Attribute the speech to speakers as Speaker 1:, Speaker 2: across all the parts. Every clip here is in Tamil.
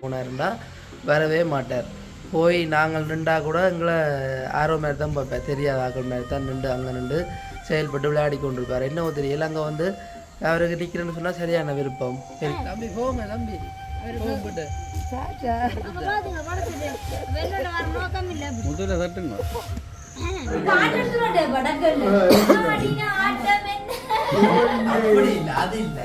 Speaker 1: போனாருண்டா வரவே மாட்டார். போய் நாங்கள் நின்றா கூட எங்களை ஆர்வ மாதிரி தான் பார்ப்பேன் தெரியாத ஆக்கள் மாதிரி தான் நின்று அங்கே நின்று செயல்பட்டு விளையாடி கொண்டிருப்பார். என்னவோ தெரியல அங்கே வந்து அவருக்கு நிற்கிறேன்னு சொன்னால் சரியான விருப்பம். சரி. தம்பி போங்க தம்பி. போகும்போது
Speaker 2: முதல்ல தட்டுங்க.
Speaker 1: அப்படி இல்லை அது இல்லை.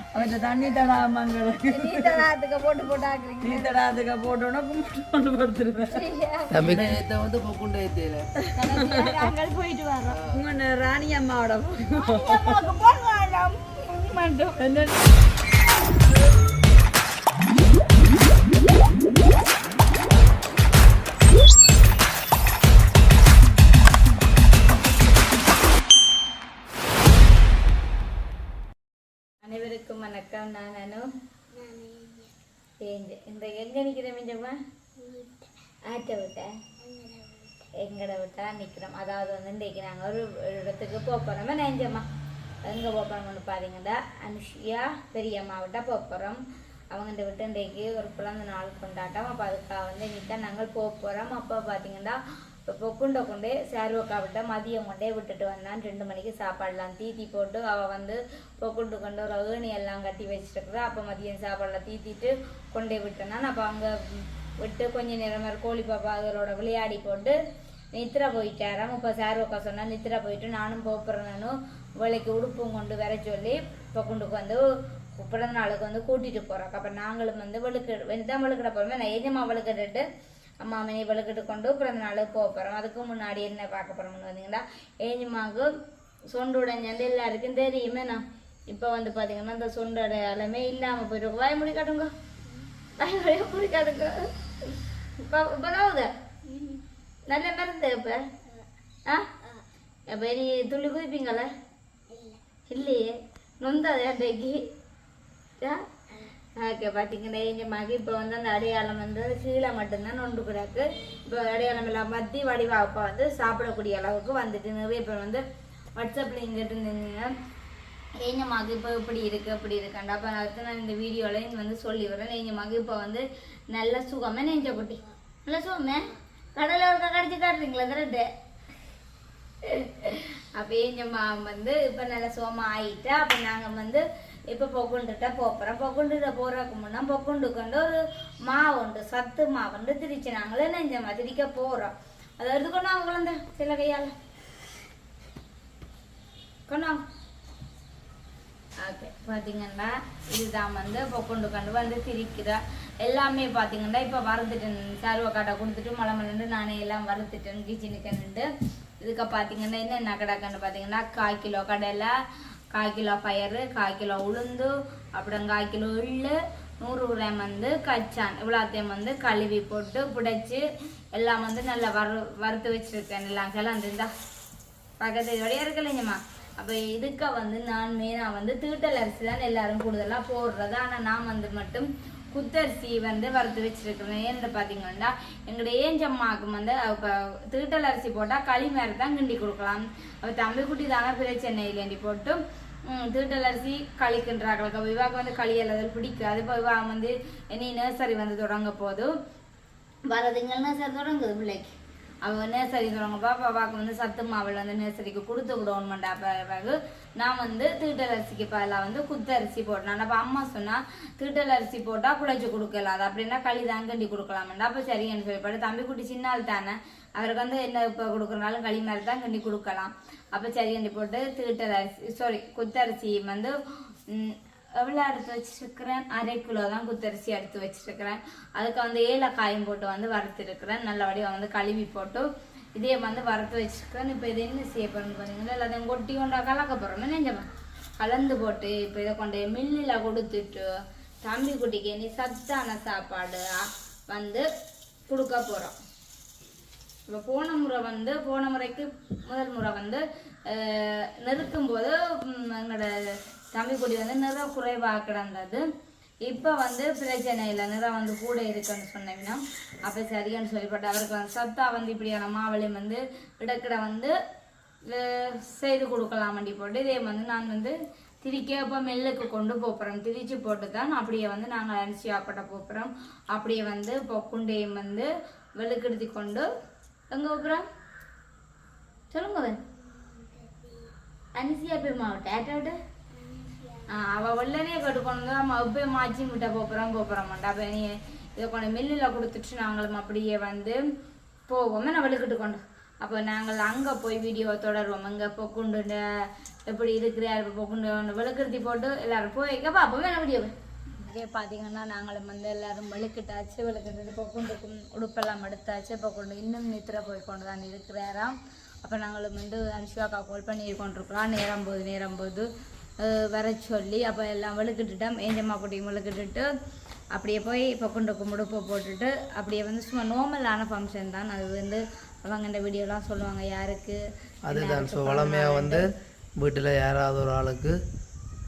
Speaker 3: அவன் தண்ணி தடாமங்களுக்கு
Speaker 4: நீ தடாத்துக்கு போட்டு போட்டு ஆக்குறீங்க
Speaker 3: நீ தடாதுக்கு போட்டோன்னா கும்பிட்டு கொண்டு படுத்துருவேன்.
Speaker 1: தம்பி. நேற்று வந்து பொக்குண்டு
Speaker 4: போயிட்டு வரோம்
Speaker 3: உங்க ராணி அம்மாவோட
Speaker 4: மட்டும்
Speaker 3: என்ன?
Speaker 4: வணக்கம் நான் அனு. இந்த எங்க நிக்கிறேன் மிஞ்சம்மா ஆட்டை விட்ட? எங்கட விட்டா நிக்கிறோம். அதாவது வந்து இன்றைக்கு நாங்கள் ஒரு இடத்துக்கு போக போகிறோம் நெஞ்சம்மா எங்கே போக போகிறோம்னு பார்த்தீங்கன்னா அனுஷியா பெரியம்மா விட்டா போக போகிறோம் அவங்கள்ட்ட விட்டு இன்றைக்கு ஒரு பிறந்த நாள் கொண்டாட்டம். அப்போ அதுக்காக வந்து இன்னைக்கு தான் நாங்கள் போக போகிறோம் அப்போ பார்த்தீங்கன்னா பொக்குண்டை கொண்டே சேர்வக்கா விட்ட மதியம் கொண்டே விட்டுட்டு வந்தான். ரெண்டு மணிக்கு சாப்பாடெல்லாம் தீத்தி போட்டு அவள் வந்து பொக்குண்டு கொண்டு ஒரு ஏணி எல்லாம் கட்டி வச்சுட்டுருக்குறா அப்போ மதியம் சாப்பாடெல்லாம் தீத்திட்டு கொண்டே விட்டேனான் அப்போ அங்கே விட்டு கொஞ்ச நேரம் கோழி பாப்பா அதோட விளையாடி போட்டு நித்ரா போயிட்டாராம். இப்போ சேர்வக்கா சொன்னால் நித்ரா போயிட்டு நானும் போப்புறேன்னு வேலைக்கு உடுப்பும் கொண்டு வர சொல்லி பொக்குண்டுக்கு வந்து பிறந்த நாளுக்கு வந்து கூட்டிகிட்டு போறாங்க. அப்போ நாங்களும் வந்து வெளுக்கு தான் வெளுக்கிட போகிறோமே நான் ஏஜமா வெளுக்கிட்டு அம்மா மணி வெளுக்கிட்டு கொண்டு பிறந்த நாளுக்கு போக போறோம் அதுக்கு முன்னாடி என்ன பார்க்க போறோம்னு வந்தீங்கன்னா ஏஜமாவுக்கு சொண்டு உடைஞ்சது எல்லாருக்கும் தெரியுமே நான். இப்போ வந்து பாத்தீங்கன்னா இந்த சொண்டோட அலமே இல்லாம போயிட்டு வாய் முடி காட்டுங்க. வாய் வழியா முடி காட்டுங்க. இப்போ இப்போ தான் நல்ல மருந்து இப்ப? ஆ? அப்ப நீ துள்ளி குதிப்பீங்களா? இல்லையே. நொந்தாது அன்றைக்கு ஓகே பார்த்தீங்கன்னா எங்கள் மகி இப்போ வந்து அந்த அடையாளம் வந்து கீழே மட்டும்தான் நொண்டு கிடக்கு. இப்போ அடையாளம் எல்லாம் மத்தி வடிவா அப்போ வந்து சாப்பிடக்கூடிய அளவுக்கு வந்துட்டு நிறைய பேர் வந்து வாட்ஸ்அப்பில் இங்கிட்டு இருந்தீங்க எங்கள் மகி இப்போ இப்படி இருக்கு இப்படி இருக்காண்டா அப்போ அடுத்து நான் இந்த வீடியோவில் வந்து சொல்லி வரேன் எங்கள் மகி இப்போ வந்து நல்ல சுகமே நெஞ்ச குட்டி நல்ல சுகமே? கடலை ஒரு கடிச்சு காட்டுறீங்களா திரட்டு அப்போ எங்கள் மாம் வந்து இப்போ நல்ல சுகமாக ஆயிட்டா அப்போ நாங்கள் வந்து இப்போ பொகுண்டுட்ட போகிறோம் பொகுண்டுட்ட போகிறதுக்கு முன்னா பொக்குண்டு கொண்டு ஒரு மாவு உண்டு சத்து மாவுண்டு திரிச்சு நாங்களே நெஞ்ச மாதிரிக்க போகிறோம் அதை எடுத்து கொண்டு அவங்க குழந்தை சில கையால் கொண்டாங்க ஓகே பார்த்தீங்கன்னா இதுதான் வந்து பொக்குண்டு கண்டு வந்து திரிக்கிறா எல்லாமே பார்த்தீங்கன்னா இப்போ வறுத்துட்டேன் சருவக்காட்டை கொடுத்துட்டு மலை மலண்டு நானே எல்லாம் வறுத்துட்டேன் கிச்சனுக்கு நின்று இதுக்கு பார்த்தீங்கன்னா என்னென்ன கடைக்கன்னு பார்த்தீங்கன்னா கால் கிலோ கடலை கால் கிலோ பயறு கால் கிலோ உளுந்து அப்புறம் கால் கிலோ எள்ளு நூறு கிராம் வந்து கச்சான். இவ்வளோத்தையும் வந்து கழுவி போட்டு புடைச்சி எல்லாம் வந்து நல்லா வறு வறுத்து வச்சிருக்கேன். எல்லாம் கிளந்து பக்கத்து இதோடய இருக்கலைங்கம்மா அப்போ இதுக்க வந்து நான் மெயினாக வந்து தீட்டல் அரிசி தான் எல்லாரும் கூடுதலாக போடுறது. ஆனால் நான் வந்து மட்டும் குத்தரிசி வந்து வறுத்து வச்சிருக்கணும் ஏன்னு பார்த்தீங்கன்னா எங்களுடைய ஏஞ்சம்மாவுக்கு வந்து இப்போ அரிசி போட்டால் களி மாதிரி தான் கிண்டி கொடுக்கலாம். அப்போ தம்பி குட்டி தானே பிரச்சனை இல்லைண்டி போட்டு திருட்டலரிசி தீட்டல் அரிசி விவாக்கு வந்து களி எல்லாத்தையும் பிடிக்காது. இப்போ விவாகம் வந்து இனி நர்சரி வந்து தொடங்க போதும் வரதுங்கள் நர்சரி தொடங்குது பிள்ளைக்கு. அவங்க நேசரி சொல்லுவாங்க பாப்பா பாப்பாக்கு வந்து சத்து மாவில் வந்து நேசரிக்கு கொடுத்து விடணுமெண்டா பிறகு நான் வந்து தீட்டல் அரிசிக்கு பதிலாக வந்து குத்து அரிசி போட்டேன். அப்போ அம்மா சொன்னால் தீட்டல் அரிசி போட்டால் குழைச்சி கொடுக்கல அது அப்படின்னா களி தாங்கண்டி கண்டி கொடுக்கலாமெண்டா அப்போ சரின்னு சொல்லிப்பாடு தம்பி குட்டி சின்னால் தானே அவருக்கு வந்து என்ன இப்போ கொடுக்குறனாலும் களி மாதிரி தான் கண்டி கொடுக்கலாம். அப்போ சரின்னு போட்டு தீட்டல் அரிசி சாரி குத்தரிசி வந்து எவ்வளோ எடுத்து வச்சுருக்கிறேன். அரை கிலோ தான் குத்தரிசி எடுத்து வச்சுருக்கிறேன். அதுக்கு வந்து ஏலக்காயும் போட்டு வந்து வறுத்துருக்கிறேன். நல்லபடியாக வந்து கழுவி போட்டு இதே வந்து வறுத்து வச்சுருக்கிறேன் இப்போ இது என்ன செய்ய போகிறேன்னு பார்த்தீங்கன்னா எல்லாத்தையும் கொட்டி கொண்டா கலக்க போகிறோம் நெஞ்சமா கலந்து போட்டு இப்போ இதை கொண்டு மில்லில் கொடுத்துட்டு தம்பி குட்டிக்கு இனி சத்தான சாப்பாடு வந்து கொடுக்க போகிறோம் இப்போ போன முறை வந்து போன முறைக்கு முதல் முறை வந்து அஹ், நெருக்கும் போது எங்களோட தம்பி குடி வந்து நிற குறைவாக கிடந்தது இப்போ வந்து பிரச்சனை இல்லை. நிறம் வந்து கூட இருக்குன்னு சொன்னீங்கன்னா அப்போ சரியான்னு சொல்லிப்பட்டு அவருக்கு வந்து சத்தா வந்து இப்படியான மாவளையும் வந்து இடக்கிட வந்து செய்து கொடுக்கலாம் வண்டி போட்டு இதே வந்து நான் வந்து திரிக்க இப்போ மில்லுக்கு கொண்டு போகிறோம் திரிச்சு போட்டு தான் அப்படியே வந்து நாங்கள் அரிசி ஆப்பட்ட போகிறோம் அப்படியே வந்து இப்போ குண்டையும் வந்து வெளுக்கெடுத்தி கொண்டு எங்கே போகிறோம் சொல்லுங்க அவன் அனிசியா போய் ஏட்டாவிட்ட அவள் உள்ளனே கட்டுக்கொண்டு நம்ம போய் மாச்சி விட்ட போகிறோம் போகிறோமாண்டா அப்போ நீ இதை கொண்டு மில்லில் கொடுத்துட்டு நாங்களும் அப்படியே வந்து போவோம். நான் வெளுக்கிட்டு கொண்டு அப்போ நாங்கள் அங்கே போய் வீடியோ தொடருவோம். இங்கே பொக்குண்டு எப்படி இருக்கிறார் இப்போ பொக்குண்டு வெளுக்கெடுத்தி போட்டு எல்லாரும் போய் எங்கே பார்ப்போம். என்ன வீடியோ இதே பார்த்தீங்கன்னா நாங்களும் வந்து எல்லாரும் வெளுக்கிட்டாச்சு வெளுக்கிட்டு பொக்குண்டுக்கும் உடுப்பெல்லாம் எடுத்தாச்சு. பொக்குண்டு இன்னும் நித்திர போய் கொண்டு தான் இருக்கிறாராம். அப்போ நாங்களும் வந்து அனுஷ்வாக்கா கால் பண்ணி கொண்டிருக்கிறோம் நேரம் போது நேரம் போது வர சொல்லி அப்போ எல்லாம் வெளுக்கிட்டுட்டோம். ஏஞ்சம்மா குட்டியும் வெளுக்கிட்டுட்டு அப்படியே போய் பொக்குண்டுக்கு முடுப்பு போட்டுட்டு அப்படியே வந்து சும்மா நார்மலான ஃபங்க்ஷன் தான். அது வந்து அவங்க இந்த வீடியோலாம் சொல்லுவாங்க யாருக்கு
Speaker 1: அதுதான். ஸோ வளமையாக வந்து வீட்டில் யாராவது ஒரு ஆளுக்கு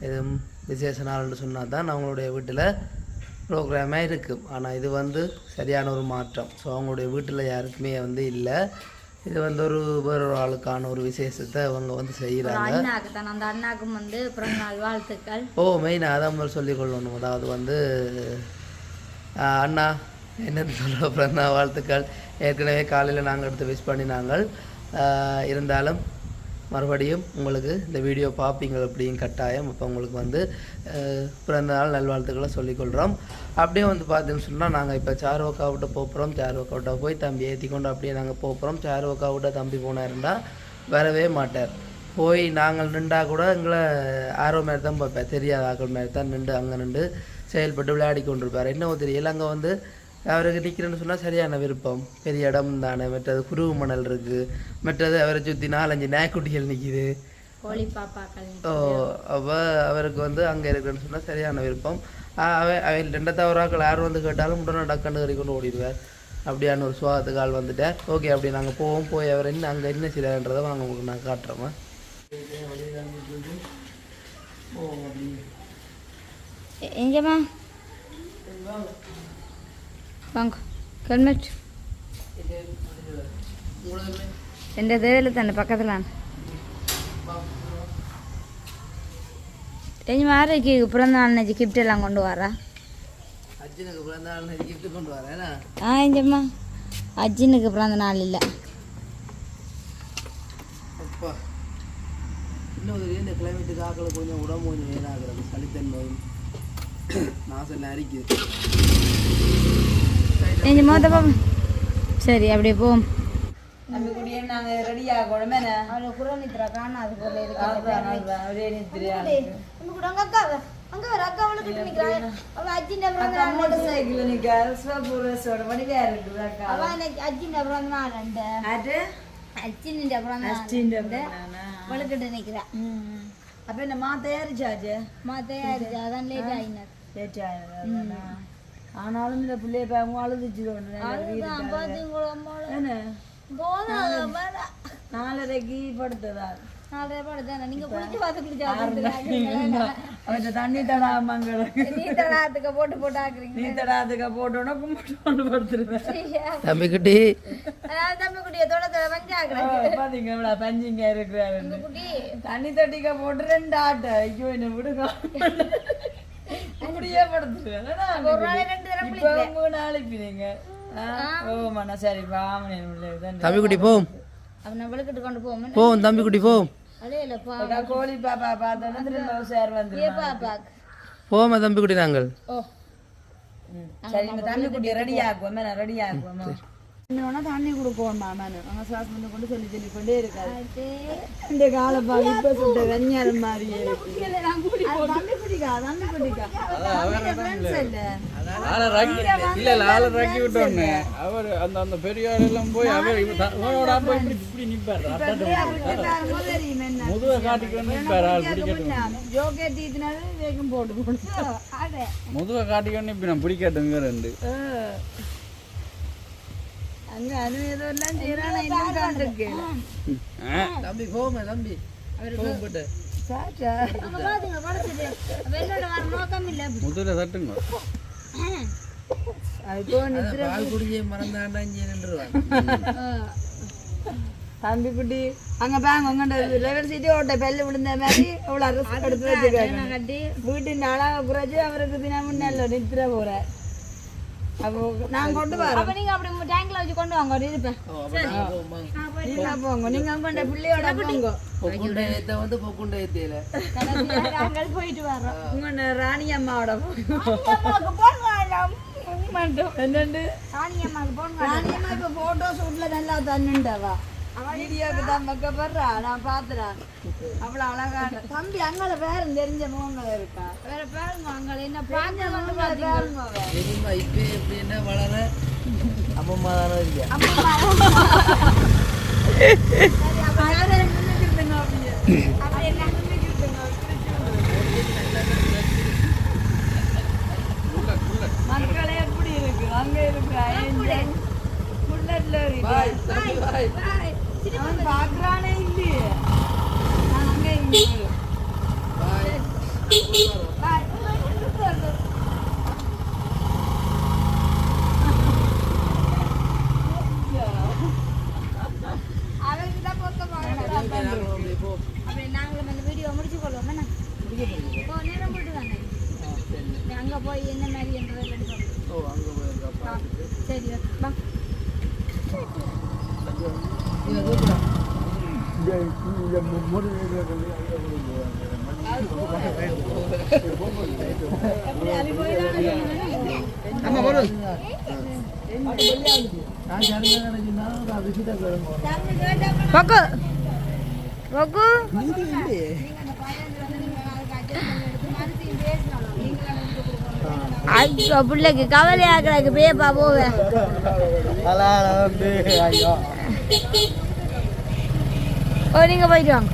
Speaker 1: எதுவும் விசேஷ நாள்னு சொன்னால் தான் அவங்களுடைய வீட்டில் ப்ரோக்ராமே இருக்கும் ஆனால் இது வந்து சரியான ஒரு மாற்றம். ஸோ அவங்களுடைய வீட்டில் யாருக்குமே வந்து இல்லை. இது வந்து ஒரு வேற ஒரு ஆளுக்கான ஒரு விசேஷத்தை அவங்க வந்து செய்கிறாங்க
Speaker 4: அண்ணாக்கு தான். அந்த அண்ணாக்கும் வந்து பிறந்த நாள் வாழ்த்துக்கள்.
Speaker 1: ஓ மெயினாக அதான் முதல்ல சொல்லிக்கொள்ளணும் அதாவது வந்து அண்ணா என்னன்னு சொல்ல பிறந்த வாழ்த்துக்கள். ஏற்கனவே காலையில் நாங்கள் எடுத்து விஷ் பண்ணினாங்கள் ஆஹ், இருந்தாலும் மறுபடியும் உங்களுக்கு இந்த வீடியோ பார்ப்பீங்க அப்படியும் கட்டாயம். இப்போ உங்களுக்கு வந்து பிறந்த நாள் நல்வாழ்த்துக்களை சொல்லிக்கொள்கிறோம் அப்படியே வந்து பார்த்தீங்கன்னு சொன்னால் நாங்கள் இப்போ சார்வக்கா விட்ட போகிறோம் சார்வக்கா விட்ட போய் தம்பி ஏற்றி கொண்டு அப்படியே நாங்கள் போகிறோம் சார்வக்கா விட்ட தம்பி போனாருண்டா வரவே மாட்டார். போய் நாங்கள் நின்றா கூட எங்களை ஆர்வ மாதிரி தான் பார்ப்பேன் தெரியாத ஆக்கள் மாதிரி தான் நின்று அங்கே நின்று செயல்பட்டு விளையாடி கொண்டிருப்பார். என்னவோ தெரியல. அங்கே வந்து அவருக்கு நிற்கிறேன்னு சொன்னால் சரியான விருப்பம். பெரிய இடம் தானே மற்றது குருவு மணல் இருக்குது மற்றது அவரை சுற்றி நாலஞ்சு நாய்க்குட்டிகள் நிற்கிது ஓ அப்போ அவருக்கு வந்து அங்கே இருக்கிறேன்னு சொன்னால் சரியான விருப்பம். ஆ- அவ அவன் ரெண்டாவது ஆக்கள் யார் வந்து கேட்டாலும் உடனே டக்குன்னு கறி கொண்டு ஓடிடுவார். அப்படியான ஒரு சுவாதத்துக்கு ஆள் வந்துட்டார். ஓகே அப்படி நாங்கள் போவோம். போய் அவர் என்ன அங்கே என்ன செய்யறன்றதை வாங்க உங்களுக்கு நான் காட்டுறோமா
Speaker 4: எங்கம்மா? வாங்க. ஹெல்மெட் ரெண்டு தேவையில் தானே பக்கத்தில் எஞ்சி மாறைக்கு பிறந்த நாள் நினச்சி கிஃப்ட் எல்லாம் கொண்டு வரா? ஆ எஞ்சம்மா அஜினுக்கு பிறந்த நாள் இல்லை.
Speaker 1: கிளைமேட்டுக்கு ஆக்களை கொஞ்சம் உடம்பு கொஞ்சம் வேணாகிறது சளித்தன்மையும் நாசம் அரிக்குது.
Speaker 4: எஞ்சி மோத்த பாப்பா சரி அப்படியே போவோம்
Speaker 3: நம்ம கூடிய நாங்க ரெடி ஆகணும் என்ன?
Speaker 4: அவளை குரநித்திரா காணாது போல
Speaker 3: அதான், அதான், ஒரே நித்திரையா அக்கா மோட்டர் சைக்கிள் நிக்க சிவப்பு ட்ரெஸ்ஸோட வடிவா இருக்குது அக்கா
Speaker 4: அஜின் பிறந்த நாள் ரெண்டு.
Speaker 3: அது
Speaker 4: அஜின் பிறந்த
Speaker 3: அஸ்டின்
Speaker 4: நாள் வழுக்கிட்டு நிற்கிறா
Speaker 3: அப்ப என்ன மா தயாரிச்சாச்சு
Speaker 4: மாத்தையாச்சு அதான் லேட் ஆயினார்.
Speaker 3: லேட் ஆயிடுது ஆனாலும் இந்த பிள்ளைய பாவம் அழுதுச்சு நாலரைக்கு படுத்ததா தண்ணி தடாமங்க
Speaker 4: நீ தடாத்துக்கு போட்டு போட்டு ஆக்குறீங்க.
Speaker 3: நீ தடாதுக்க போட்டோன்னா கும்பிட்டு கொண்டு படுத்துருவேன்.
Speaker 1: தம்பிக்குட்டி.
Speaker 4: தம்பி குட்டிய தொடக்க வஞ்சா ஆக்குறேன்.
Speaker 3: பாத்தீங்களா பஞ்சிங்க இருக்கிறாரு.
Speaker 4: குட்டி
Speaker 3: தண்ணி தட்டிக்க போட்டு ரெண்டு ஆட்டை. ஐயோ என்ன விடுங்க. இப்படியே படுத்துருவேன்.
Speaker 4: ஒரு நாளைக்கு ரெண்டு தடவை
Speaker 3: இப்போ மூணு நாளைக்கு நீங்க ஓமாண்ணா சரி பாமனே உள்ளதான்
Speaker 1: தம்பிக்குட்டி போம்.
Speaker 4: அவனை விளக்கிட்டு கொண்டு போவோம்
Speaker 1: போம் தம்பிக்குட்டி போம்.
Speaker 4: அலையிலப்பா
Speaker 3: கோழி பாப்பா பார்த்தோன்னா திரும்ப சார் வந்து
Speaker 4: பாப்பாக்கு
Speaker 1: போமா தம்பிக்குட்டி நாங்கள்.
Speaker 4: ஓ.
Speaker 3: சரி குட்டி ரெடி ஆக்குவோம் நான் ரெடி ஆக்குவோம் இன்னொன்னா தண்ணி கொடுப்போம் மாமனு அவங்க கொண்டு சொல்லி சொல்லி கொண்டே இருக்காது இந்த காலப்பா இப்ப சுட்ட வெஞ்ஞானம் மாதிரியே இருக்கு. அது தண்ணி குடிக்கா தண்ணி குடிக்கா. ஃப்ரெண்ட்ஸ் இல்ல.
Speaker 2: ஆளை ரக்கி இல்ல இல்ல ஆளை ரக்கி விட்டோன்னு அவர் அந்த அந்த எல்லாம் போய் அவர் இப்படி நிப்பாரு. முதுக காட்டிக்கொண்டு நிப்பாரு ஆள் பிடிக்கட்டும்
Speaker 3: ஜோக்கே தீத்தினாலே வேகம் போட்டு
Speaker 2: முதுக காட்டிக்கொண்டு இப்ப நான் பிடிக்கட்டுங்க ரெண்டு.
Speaker 3: அங்க அனு ஏதோ எல்லாம் செய்யறானா இன்னும் கண்டிருக்கு
Speaker 2: ஆ,
Speaker 1: தம்பி போமே தம்பி
Speaker 2: முதுகுல தட்டுங்க.
Speaker 3: அது தம்பி குட்டி. அங்க பாங்க உங்கள்கிட்ட லெவல் சீட்டி ஓட்ட பெல்லு விழுந்த மாதிரி அவ்வளோ அரசு எடுத்து வச்சுக்காங்க
Speaker 4: கட்டி.
Speaker 3: வீட்டின் அழகா குறைச்சி அவருக்கு தினமும் நல்ல நித்திர போற. நான் கொண்டு வரேன்.
Speaker 4: அப்ப நீங்க அப்படி டேங்க்ல வச்சு கொண்டு வாங்க ஒரு இருப்பேன்
Speaker 3: நீங்க போங்க. நீங்க உங்கள்கிட்ட பிள்ளையோட போங்க.
Speaker 1: வந்து பொக்குண்டை ஏத்தியல.
Speaker 4: நாங்கள் போயிட்டு வரோம்
Speaker 3: உங்க ராணி அம்மாவோட போங்க
Speaker 4: அம்மாவுக்கு போன் வேண்டாம். மட்டும்
Speaker 3: என்னண்டு?
Speaker 4: ராணி அம்மாவுக்கு போன்
Speaker 3: ராணி அம்மா இப்ப போட்டோ ஷூட்ல நல்லா தன்னுண்டவா? வீடியோக்கு தான் பக்கப்படுறா நான் பாத்துறேன் அவ்வளவு அழகான தம்பி அங்கால வேற தெரிஞ்ச முகங்கள் இருக்கா?
Speaker 4: வேற பாருங்க அங்க என்ன பாஞ்ச வந்து
Speaker 3: பாருங்க.
Speaker 1: இனிமா இப்ப எப்படி என்ன வளர? அம்மம்மா தானே இருக்கியா
Speaker 3: மக்களே எப்படி இருக்கு. அங்க இருக்கு. புல்லட்ல இருக்கு அங்க
Speaker 1: பாய்
Speaker 4: அவருக்கு தான் பொருத்த பாருங்க
Speaker 1: போ
Speaker 4: அப்படி நாங்களும் அந்த வீடியோ முடிச்சு கொள்வோம் என்ன இப்போ நேரம் போட்டு தானே அங்க போய் என்ன மாதிரி என்றதை
Speaker 1: ஓ அங்க போயிருக்கா
Speaker 4: சரி வா
Speaker 1: நீங்க கூப்பிடா ஆமா போடு
Speaker 4: பக்கு. பக்கு. ஐயோ பிள்ளைக்கு கவலை பேப்பா போவேன் ஓ நீங்க போயிட்டு வாங்க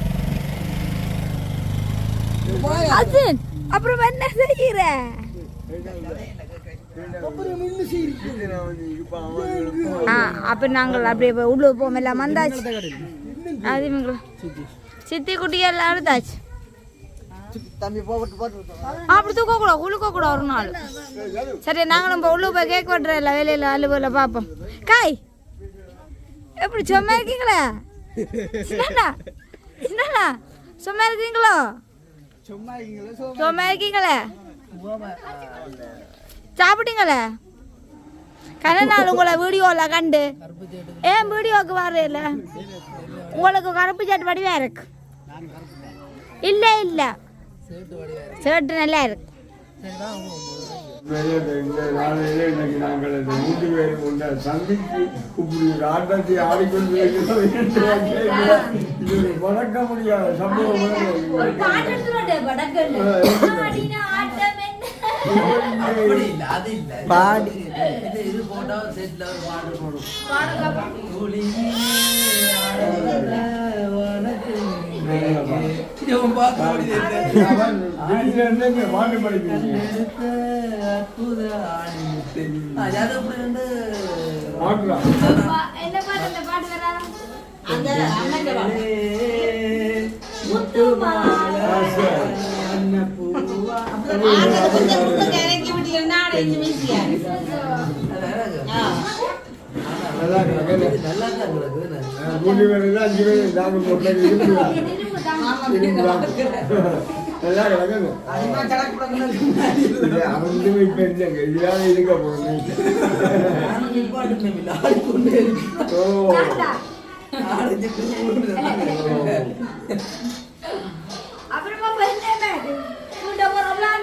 Speaker 4: அசின் அப்புறம் என்ன செய்யற? அப்ப நாங்கள் அப்படியே போய் உள்ள போவோம் எல்லாம் வந்தாச்சு. அது சித்தி குட்டி எல்லாம் எடுத்தாச்சு. அப்படி தூக்க கூட உழுக்க கூட ஒரு நாள். சரி நாங்களும் இப்போ உள்ள போய் கேக் வெட்டுற இல்லை வேலையில் அலுவலில் பார்ப்போம். காய் எப்படி சும்மா இருக்கீங்களா? சின்னண்ணா சின்னண்ணா சும்மா இருக்கீங்களோ? சும்மா இருக்கீங்களே? சாப்பிட்டீங்களே? கன நாள் உங்களை வீடியோவில் கண்டு. ஏன் வீடியோவுக்கு வரையில உங்களுக்கு கருப்பு சட்டு வடிவா இருக்கு. இல்லை இல்லை. ஷர்ட் நல்லா இருக்கு.
Speaker 5: இந்த நாளையில இன்னைக்கு நாங்கள் இந்த மூன்று பேரும் உள்ள சந்தித்து இப்படி ஆட்டத்தை ஆடிக்கொண்டு இது முடியாத சம்பவம்
Speaker 1: பாடி இது போட்டா செட்ல ஒரு பாட்டு போடும்
Speaker 5: படிக்கிறீங்க.
Speaker 1: எடுத்த அற்புத ஆணிமுத்து. அது அது அப்படி வந்து?
Speaker 5: பாடுறான்
Speaker 4: என்ன பாட்டு இந்த
Speaker 5: மூன்று பேர் தான் அஞ்சு பேர் இருக்கலாம் நல்லா கிடக்குது இது அவன் வந்து இப்ப இல்லைங்க இதுதான் இருக்க போகுது. ஓ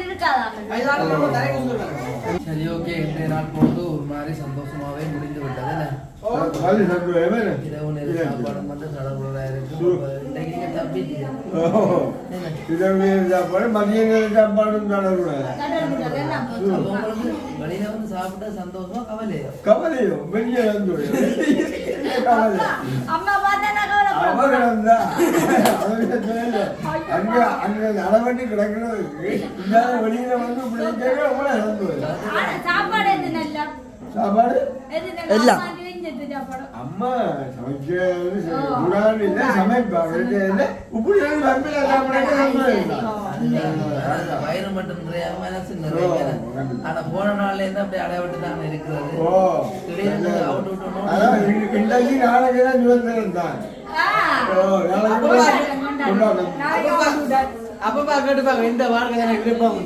Speaker 4: இருக்காதா
Speaker 1: சரி ஓகே இன்றைய நாள் பொழுது ஒரு மாதிரி சந்தோஷமாவே முடிந்து விட்டது. இரவு நேர சாப்பாடு மட்டும் கடவுளா இருக்கு சாப்பிட்டா சந்தோஷமா கவலையா
Speaker 5: கவலையோ வெளியே வந்து அங்க அங்க நடவண்டி கிடக்கிறது வெளியில வந்து
Speaker 4: சாப்பாடு எது அம்மா
Speaker 5: சமைக்கிறது கூடாது இல்லை சமைப்பாங்க இப்படி நம்பில
Speaker 1: வயிறு மட்டும் நிறைய மனசு நிறைய ஆனா போன நாள்ல இருந்து அப்படியே அடையாளப்பட்டு தான் இருக்கிறது.
Speaker 5: ஓ
Speaker 1: திடீர்னு அவுட் விட்டோம்
Speaker 5: அதான் இன்றைக்கு நாளைக்கு தான் ஓ நாளைக்கு கொண்டாட்டம்.
Speaker 2: அப்பப்பா கேட்டுப்பாங்க இந்த வாழ்க்கை எனக்கு விருப்பம்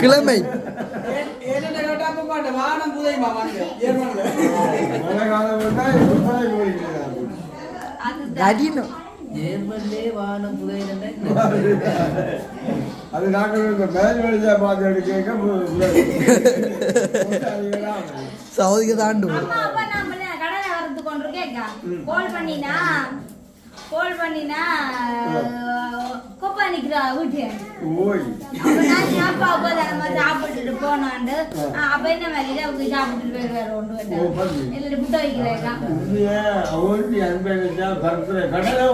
Speaker 1: கிழமை.
Speaker 4: அதுதான்.
Speaker 1: ஜேர்மன்லே வானம் புதையில
Speaker 5: அது நாங்கள் இந்த வெளிச்சா பார்த்து எடுக்க
Speaker 1: சவுதிக்கு தாண்டு
Speaker 4: அம்மா அப்பா நான் பண்ண கடலை வரது கொண்டு கேக்கா கோல் பண்ணினா கோல் பண்ணினா கொப்பா நிக்கிறா வீட்டு
Speaker 5: ஓய்.
Speaker 4: சாப்பிட்டுட்டு போனாண்டு. அப்ப என்ன மாதிரி அவங்க சாப்பிட்டுட்டு ஒன்று இல்லை
Speaker 5: அவருக்கு அன்பை கடலை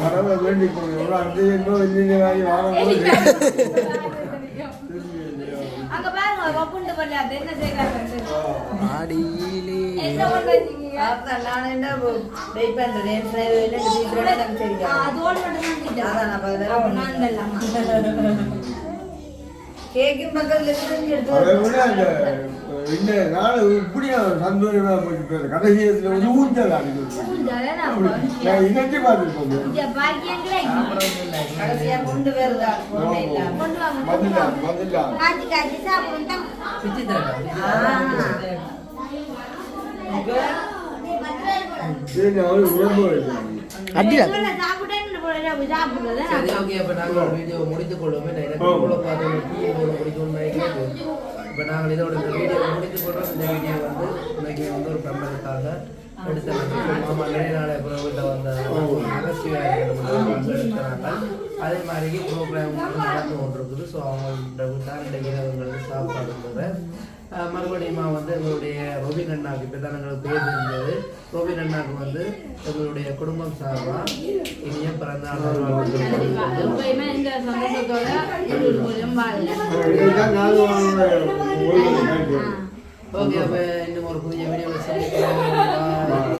Speaker 5: கடவுளை வேண்டிக் கொள்கிறோம். அந்த எண்ணம் இல்லைன்னு வாங்கி வாங்கும்போது.
Speaker 4: அதோடு மட்டும். தான் நான் வெல்லாமா
Speaker 3: கேக்கின் பக்கத்துல இருந்து இங்க எடுத்து
Speaker 5: அதை விட அந்த இந்த நாள் இப்படியா சந்தோஷமா போயிட்டு போயிரு. கடைசியத்துல வந்து ஊஞ்சல் ஆடிட்டு நான் இணைச்சு பார்த்துருப்போம் சரி அவரு உடம்பு
Speaker 4: சாப்பிடுறது
Speaker 1: சரி ஓகே அப்ப நாங்கள் வீடியோ முடித்துக் கொள்வோமே எனக்கு கூட டீ கூட குடிக்கணும்னு நினைக்கிறேன். இப்போ நாங்கள் இதோட இந்த வீடியோ முடித்துக் கொள்றோம் இந்த வீடியோ வந்து இன்னைக்கு வந்து ஒரு மெம்பருக்காக எடுத்த மாமா அப்புறம் வீட்டில் வந்த நகைச்சுவையாக எடுக்கிறாங்க. அதே மாதிரி ப்ரோக்ராம் நடந்து கொண்டிருக்குது. ஸோ அவங்களோட வீட்டார் இந்த இரவுங்களுக்கு சாப்பாடு போகிற மறுபடியும் வந்து எங்களுடைய ரோபின் அண்ணாக்கு இப்போ தான் எங்களுக்கு பேர் இருந்தது ரோபின் அண்ணாக்கு வந்து எங்களுடைய குடும்பம் சார்பாக இனிய பிறந்த. ஓகே அப்போ இன்னும் ஒரு புதிய வீடியோவில் சந்திக்கலாம் Bye.